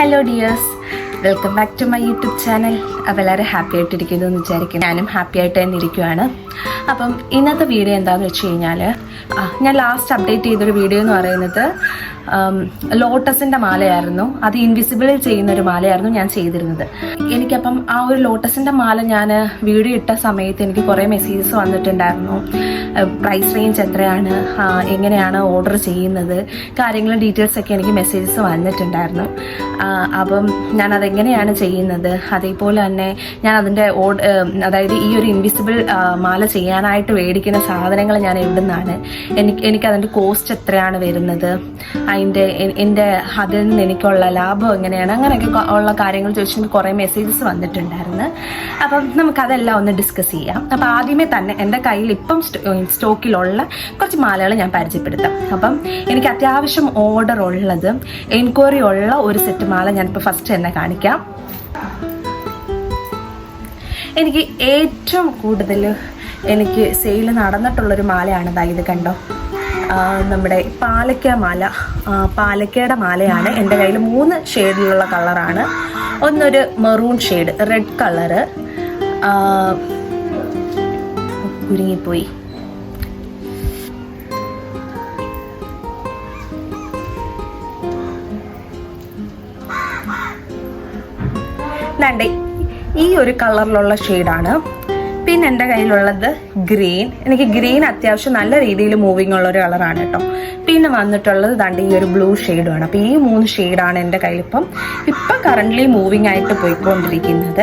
Hello dears, welcome back to my YouTube channel. വളരെ happy ആയിട്ടിരിക്കുന്നു എന്ന് വിചാരിക്കുന്നു ഞാനും ഹാപ്പി ആയിട്ട് തന്നെ ഇരിക്കുകയാണ് അപ്പം ഇന്നത്തെ വീഡിയോ എന്താണെന്ന് വെച്ച് കഴിഞ്ഞാൽ ഞാൻ ലാസ്റ്റ് അപ്ഡേറ്റ് ചെയ്തൊരു വീഡിയോ എന്ന് പറയുന്നത് ലോട്ടസിൻ്റെ മാലയായിരുന്നു അത് ഇൻവിസിബിൾ ചെയ്യുന്ന ഒരു മാലയായിരുന്നു ഞാൻ ചെയ്തിരുന്നത് എനിക്കപ്പം ആ ഒരു ലോട്ടസിൻ്റെ മാല ഞാൻ വീഡിയോ ഇട്ട സമയത്ത് എനിക്ക് കുറേ മെസ്സേജസ് വന്നിട്ടുണ്ടായിരുന്നു പ്രൈസ് റേഞ്ച് എത്രയാണ് എങ്ങനെയാണ് ഓർഡർ ചെയ്യുന്നത് കാര്യങ്ങളും ഡീറ്റെയിൽസൊക്കെ എനിക്ക് മെസ്സേജസ് വന്നിട്ടുണ്ടായിരുന്നു അപ്പം ഞാൻ ചെയ്യുന്നത് അതേപോലെ തന്നെ തന്നെ ഞാൻ അതിൻ്റെ അതായത് ഈ ഒരു ഇൻവിസിബിൾ മാല ചെയ്യാനായിട്ട് മേടിക്കുന്ന സാധനങ്ങൾ ഞാൻ എവിടുന്നാണ് എനിക്ക് എനിക്ക് അതിൻ്റെ കോസ്റ്റ് എത്രയാണ് വരുന്നത് അതിൻ്റെ എൻ്റെ അതിൽ നിന്ന് എനിക്കുള്ള ലാഭം എങ്ങനെയാണ് അങ്ങനെയൊക്കെ ഉള്ള കാര്യങ്ങൾ ചോദിച്ചിട്ട് കുറേ മെസ്സേജസ് വന്നിട്ടുണ്ടായിരുന്നു അപ്പം നമുക്കതെല്ലാം ഒന്ന് ഡിസ്കസ് ചെയ്യാം അപ്പം ആദ്യമേ തന്നെ എൻ്റെ കയ്യിൽ ഇപ്പം സ്റ്റോക്കിലുള്ള കുറച്ച് മാലകൾ ഞാൻ പരിചയപ്പെടുത്താം അപ്പം എനിക്ക് അത്യാവശ്യം ഓർഡർ ഉള്ളത് എൻക്വയറി ഉള്ള ഒരു സെറ്റ് മാല ഞാനിപ്പോൾ ഫസ്റ്റ് തന്നെ കാണിക്കാം എനിക്ക് ഏറ്റവും കൂടുതൽ എനിക്ക് സെയിൽ നടന്നിട്ടുള്ളൊരു മാലയാണ് ദാ ഇത് കണ്ടോ നമ്മുടെ പാലക്ക മാല പാലക്കയുടെ മാലയാണ് എൻ്റെ കയ്യിൽ മൂന്ന് ഷെയ്ഡിലുള്ള കളറാണ് ഒന്നൊരു മെറൂൺ ഷെയ്ഡ് റെഡ് കളറ് കുരുങ്ങിപ്പോയി നന്ദി ഈ ഒരു കളറിലുള്ള ഷെയ്ഡാണ് പിന്നെ എൻ്റെ കയ്യിലുള്ളത് ഗ്രീൻ എനിക്ക് ഗ്രീൻ അത്യാവശ്യം നല്ല രീതിയിൽ മൂവിങ് ഉള്ള ഒരു കളറാണ് കേട്ടോ പിന്നെ വന്നിട്ടുള്ളത് തണ്ട് ഈ ഒരു ബ്ലൂ ഷെയ്ഡുമാണ് അപ്പോൾ ഈ മൂന്ന് ഷെയ്ഡാണ് എൻ്റെ കയ്യിലിപ്പം ഇപ്പം കറൻ്റ്ലി മൂവിങ് ആയിട്ട് പോയിക്കൊണ്ടിരിക്കുന്നത്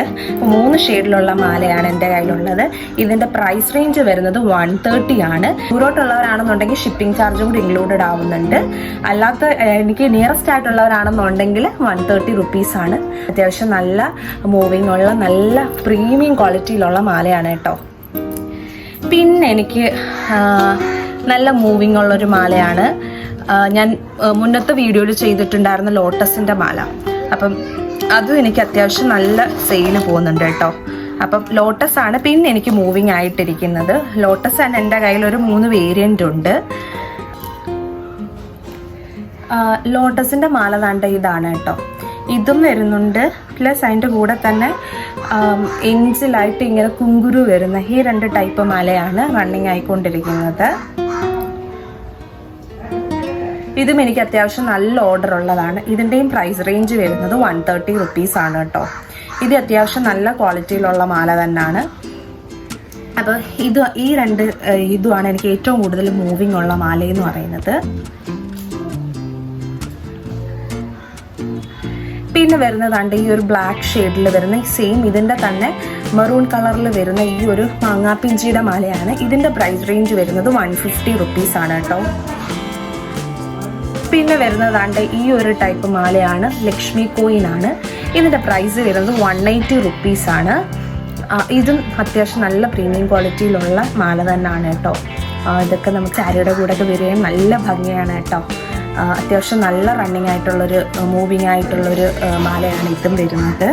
മൂന്ന് ഷെയ്ഡിലുള്ള മാലയാണ് എൻ്റെ കയ്യിലുള്ളത് ഇതിൻ്റെ പ്രൈസ് റേഞ്ച് വരുന്നത് വൺ തേർട്ടി ആണ് ദൂരോട്ടുള്ളവരാണെന്നുണ്ടെങ്കിൽ ഷിപ്പിംഗ് ചാർജ് കൂടി ഇൻക്ലൂഡഡ് ആവുന്നുണ്ട് അല്ലാത്ത എനിക്ക് നിയറസ്റ്റ് ആയിട്ടുള്ളവരാണെന്നുണ്ടെങ്കിൽ വൺ തേർട്ടി റുപ്പീസാണ് അത്യാവശ്യം നല്ല മൂവിങ് ഉള്ള നല്ല പ്രീമിയം ക്വാളിറ്റിയിലുള്ള മാലയാണ് കേട്ടോ പിന്നെ എനിക്ക് നല്ല മൂവിങ് ഉള്ളൊരു മാലയാണ് ഞാൻ മുന്നത്തെ വീഡിയോയിൽ ചെയ്തിട്ടുണ്ടായിരുന്ന ലോട്ടസിൻ്റെ മാല അപ്പം അതും എനിക്ക് അത്യാവശ്യം നല്ല സെയിൽ പോകുന്നുണ്ട് കേട്ടോ അപ്പം ലോട്ടസ് ആണ് പിന്നെ എനിക്ക് മൂവിങ് ആയിട്ടിരിക്കുന്നത് ലോട്ടസ് ആണ് എൻ്റെ കയ്യിൽ ഒരു മൂന്ന് വേരിയൻ്റ് ഉണ്ട് ലോട്ടസിൻ്റെ മാല താണ്ട ഇതാണ് കേട്ടോ ഇതും വരുന്നുണ്ട് പ്ലസ് അതിൻ്റെ കൂടെ തന്നെ എഞ്ചിലായിട്ട് ഇങ്ങനെ കുങ്കുരു വരുന്ന ഈ രണ്ട് ടൈപ്പ് മലയാണ് റണ്ണിങ് ആയിക്കൊണ്ടിരിക്കുന്നത് ഇതും എനിക്ക് അത്യാവശ്യം നല്ല ഓർഡർ ഉള്ളതാണ് ഇതിൻ്റെയും പ്രൈസ് റേഞ്ച് വരുന്നത് വൺ തേർട്ടി റുപ്പീസ് ആണ് കേട്ടോ ഇത് അത്യാവശ്യം നല്ല ക്വാളിറ്റിയിലുള്ള മാല തന്നെയാണ് അപ്പോൾ ഇത് ഈ രണ്ട് ഇതുമാണ് എനിക്ക് ഏറ്റവും കൂടുതൽ മൂവിങ് ഉള്ള മാല എന്ന് പറയുന്നത് പിന്നെ വരുന്നതാണ്ട് ഈ ഒരു ബ്ലാക്ക് ഷെയ്ഡിൽ വരുന്ന സെയിം ഇതിൻ്റെ തന്നെ മെറൂൺ കളറിൽ വരുന്ന ഈ ഒരു മാങ്ങാപ്പിഞ്ചിയുടെ മാലയാണ് ഇതിൻ്റെ പ്രൈസ് റേഞ്ച് വരുന്നത് വൺ ഫിഫ്റ്റി ആണ് കേട്ടോ പിന്നെ വരുന്നതാണ്ട് ഈ ഒരു ടൈപ്പ് മാലയാണ് ലക്ഷ്മി കോയിൻ ആണ് ഇതിൻ്റെ പ്രൈസ് വരുന്നത് വൺ എയ്റ്റി ആണ് ഇതും അത്യാവശ്യം നല്ല പ്രീമിയം ക്വാളിറ്റിയിലുള്ള മാല തന്നെയാണ് കേട്ടോ ഇതൊക്കെ നമുക്ക് കൂടെ ഒക്കെ വരികയും നല്ല ഭംഗിയാണ് കേട്ടോ അത്യാവശ്യം നല്ല റണ്ണിങ് ആയിട്ടുള്ളൊരു മൂവിങ് ആയിട്ടുള്ളൊരു മാലയാണ് ഇതും വരുന്നത്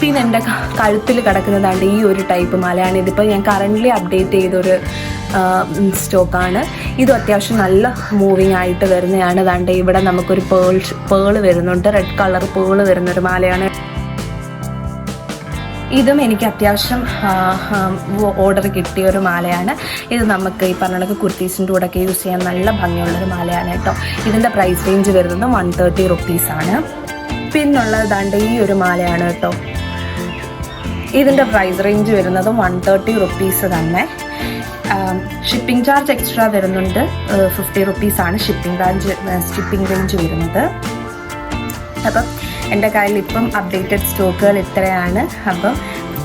പിന്നെ എൻ്റെ കഴുത്തിൽ കിടക്കുന്നതാണ്ട് ഈ ഒരു ടൈപ്പ് മാലയാണ് ഇതിപ്പോൾ ഞാൻ കറൻ്റ്ലി അപ്ഡേറ്റ് ചെയ്തൊരു സ്റ്റോക്കാണ് ഇതും അത്യാവശ്യം നല്ല മൂവിങ് ആയിട്ട് വരുന്നതാണ് ദാണ്ട് ഇവിടെ നമുക്കൊരു പേൾ പേള് വരുന്നുണ്ട് റെഡ് കളർ പേള് വരുന്നൊരു മാലയാണ് ഇതും എനിക്ക് അത്യാവശ്യം ഓർഡർ കിട്ടിയ ഒരു മാലയാണ് ഇത് നമുക്ക് ഈ പറഞ്ഞ കണക്ക് കുർത്തീസിൻ്റെ ഒക്കെ യൂസ് ചെയ്യാൻ നല്ല ഭംഗിയുള്ളൊരു മാലയാണ് കേട്ടോ ഇതിൻ്റെ പ്രൈസ് റേഞ്ച് വരുന്നത് വൺ തേർട്ടി റുപ്പീസാണ് പിന്നുള്ളതാണ്ട് ഈ ഒരു മാലയാണ് കേട്ടോ ഇതിൻ്റെ പ്രൈസ് റേഞ്ച് വരുന്നത് വൺ തേർട്ടി റുപ്പീസ് തന്നെ ഷിപ്പിംഗ് ചാർജ് എക്സ്ട്രാ വരുന്നുണ്ട് ഫിഫ്റ്റി റുപ്പീസാണ് ഷിപ്പിംഗ് റേഞ്ച് ഷിപ്പിംഗ് റേഞ്ച് വരുന്നത് അപ്പം എൻ്റെ കയ്യിൽ ഇപ്പം അപ്ഡേറ്റഡ് സ്റ്റോക്കുകൾ ഇത്രയാണ് അപ്പം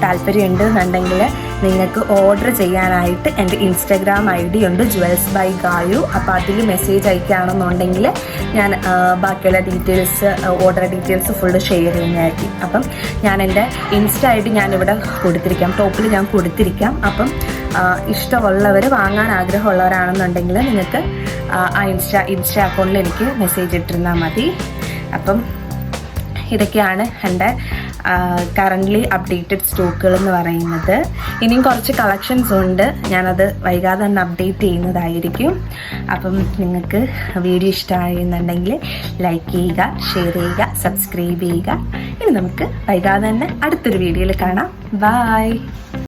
താല്പര്യമുണ്ട് എന്നുണ്ടെങ്കിൽ നിങ്ങൾക്ക് ഓർഡർ ചെയ്യാനായിട്ട് എൻ്റെ ഇൻസ്റ്റാഗ്രാം ഐ ഡി ഉണ്ട് ജുവൽസ് ബൈ ഗായു അപ്പോൾ അതിൽ മെസ്സേജ് അയക്കുകയാണെന്നുണ്ടെങ്കിൽ ഞാൻ ബാക്കിയുള്ള details order details full share ചെയ്യുന്നതായിരിക്കും അപ്പം ഞാൻ എൻ്റെ ഇൻസ്റ്റ ഐ ഡി ഞാനിവിടെ കൊടുത്തിരിക്കാം ടോപ്പിൽ ഞാൻ കൊടുത്തിരിക്കാം അപ്പം ഇഷ്ടമുള്ളവർ വാങ്ങാൻ ആഗ്രഹമുള്ളവരാണെന്നുണ്ടെങ്കിൽ നിങ്ങൾക്ക് ആ ഇൻസ്റ്റ ഇൻസ്റ്റ അക്കൗണ്ടിൽ എനിക്ക് മെസ്സേജ് ഇട്ടിരുന്നാൽ മതി അപ്പം ഇതൊക്കെയാണ് എൻ്റെ കറൻ്റ്ലി അപ്ഡേറ്റഡ് സ്റ്റോക്കുകൾ എന്ന് പറയുന്നത് ഇനിയും കുറച്ച് കളക്ഷൻസ് ഉണ്ട് ഞാനത് വൈകാതെ തന്നെ അപ്ഡേറ്റ് ചെയ്യുന്നതായിരിക്കും അപ്പം നിങ്ങൾക്ക് വീഡിയോ ഇഷ്ടമായിരുന്നുണ്ടെങ്കിൽ ലൈക്ക് ചെയ്യുക ഷെയർ ചെയ്യുക സബ്സ്ക്രൈബ് ചെയ്യുക ഇനി നമുക്ക് വൈകാതെ തന്നെ അടുത്തൊരു വീഡിയോയിൽ കാണാം ബായ്